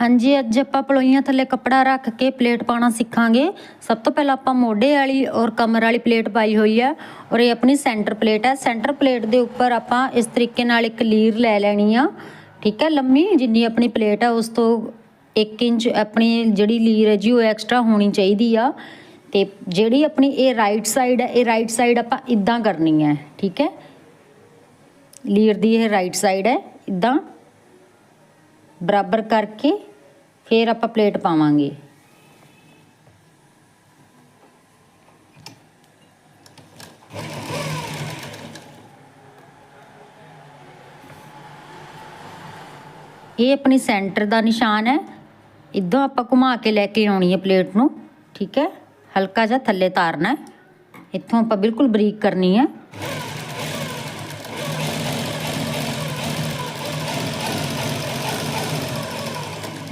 ਹਾਂਜੀ, ਅੱਜ ਆਪਾਂ ਪਲੋਈਆਂ ਥੱਲੇ ਕੱਪੜਾ ਰੱਖ ਕੇ ਪਲੇਟ ਪਾਉਣਾ ਸਿੱਖਾਂਗੇ। ਸਭ ਤੋਂ ਪਹਿਲਾਂ ਆਪਾਂ ਮੋਢੇ ਵਾਲੀ ਔਰ ਕਮਰ ਵਾਲੀ ਪਲੇਟ ਪਾਈ ਹੋਈ ਹੈ ਔਰ ਇਹ ਆਪਣੀ ਸੈਂਟਰ ਪਲੇਟ ਹੈ ਸੈਂਟਰ ਪਲੇਟ ਦੇ ਉੱਪਰ ਆਪਾਂ ਇਸ ਤਰੀਕੇ ਨਾਲ ਇੱਕ ਲੀਰ ਲੈ ਲੈਣੀ ਆ। ਠੀਕ ਹੈ ਲੰਮੀ ਜਿੰਨੀ ਆਪਣੀ ਪਲੇਟ ਹੈ ਉਸ ਤੋਂ 1 ਇੰਚ ਆਪਣੀ ਜਿਹੜੀ ਲੀਰ ਹੈ ਜੀ, ਉਹ ਐਕਸਟਰਾ ਹੋਣੀ ਚਾਹੀਦੀ ਆ। ਤੇ ਜਿਹੜੀ ਆਪਣੀ ਇਹ ਰਾਈਟ ਸਾਈਡ ਹੈ ਇਹ ਰਾਈਟ ਸਾਈਡ ਆਪਾਂ ਇਦਾਂ ਕਰਨੀ ਹੈ ਠੀਕ ਹੈ? ਲੀਰ ਦੀ ਇਹ ਰਾਈਟ ਸਾਈਡ ਹੈ, ਇਦਾਂ। ਬਰਾਬਰ ਕਰਕੇ ਫਿਰ ਆਪਾਂ ਪਲੇਟ ਪਾਵਾਂਗੇ। ਇਹ ਆਪਣੀ ਸੈਂਟਰ ਦਾ ਨਿਸ਼ਾਨ ਹੈ। ਇਦੋਂ ਆਪਾਂ ਘੁਮਾ ਕੇ ਲੈ ਕੇ ਆਉਣੀ ਹੈ ਪਲੇਟ ਨੂੰ, ਠੀਕ ਹੈ? ਹਲਕਾ ਜਿਹਾ ਥੱਲੇ ਤਾਰਨਾ ਹੈ। ਇੱਥੋਂ ਆਪਾਂ ਬਿਲਕੁਲ ਬਰੀਕ ਕਰਨੀ ਹੈ।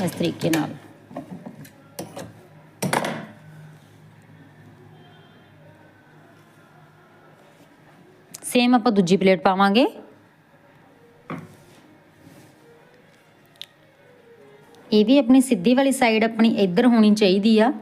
ਇਸ ਤਰੀਕੇ ਨਾਲ ਸੇਮ ਆਪਾਂ ਦੂਜੀ ਪਲੇਟ ਪਾਵਾਂਗੇ। ਇਹ ਵੀ ਆਪਣੀ ਸਿੱਧੀ ਵਾਲੀ ਸਾਈਡ ਆਪਣੀ ਇੱਧਰ ਹੋਣੀ ਚਾਹੀਦੀ ਆ।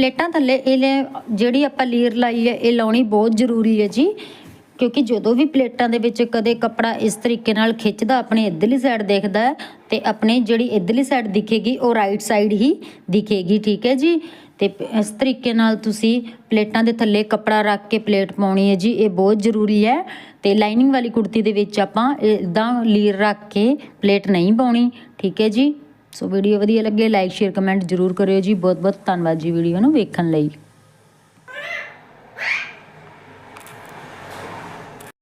ਪਲੇਟਾਂ ਥੱਲੇ ਇਹ ਲੈ- ਜਿਹੜੀ ਆਪਾਂ ਲੀਰ ਲਾਈ ਹੈ, ਇਹ ਲਾਉਣੀ ਬਹੁਤ ਜ਼ਰੂਰੀ ਹੈ ਜੀ। ਕਿਉਂਕਿ ਜਦੋਂ ਵੀ ਪਲੇਟਾਂ ਦੇ ਵਿੱਚ ਕਦੇ ਕੱਪੜਾ ਇਸ ਤਰੀਕੇ ਨਾਲ ਖਿੱਚਦਾ, ਆਪਣੇ ਇੱਧਰਲੀ ਸਾਈਡ ਦੇਖਦਾ ਹੈ ਤੇ ਆਪਣੀ ਜਿਹੜੀ ਇੱਧਰਲੀ ਸਾਈਡ ਦਿਖੇਗੀ, ਉਹ ਰਾਈਟ ਸਾਈਡ ਹੀ ਦਿਖੇਗੀ, ਠੀਕ ਹੈ ਜੀ। ਤੇ ਇਸ ਤਰੀਕੇ ਨਾਲ ਤੁਸੀਂ ਪਲੇਟਾਂ ਦੇ ਥੱਲੇ ਕੱਪੜਾ ਰੱਖ ਕੇ ਪਲੇਟ ਪਾਉਣੀ ਹੈ ਜੀ, ਇਹ ਬਹੁਤ ਜ਼ਰੂਰੀ ਹੈ। ਤੇ ਲਾਈਨਿੰਗ ਵਾਲੀ ਕੁੜਤੀ ਦੇ ਵਿੱਚ ਆਪਾਂ ਇਦਾਂ ਲੀਰ ਰੱਖ ਕੇ ਪਲੇਟ ਨਹੀਂ ਪਾਉਣੀ, ਠੀਕ ਹੈ ਜੀ। ਸੋ ਵੀਡੀਓ ਵਧੀਆ ਲੱਗੇ ਲਾਈਕ ਸ਼ੇਅਰ ਕਮੈਂਟ ਜ਼ਰੂਰ ਕਰਿਓ ਜੀ। ਬਹੁਤ ਬਹੁਤ ਧੰਨਵਾਦ ਜੀ ਵੀਡੀਓ ਨੂੰ ਵੇਖਣ ਲਈ।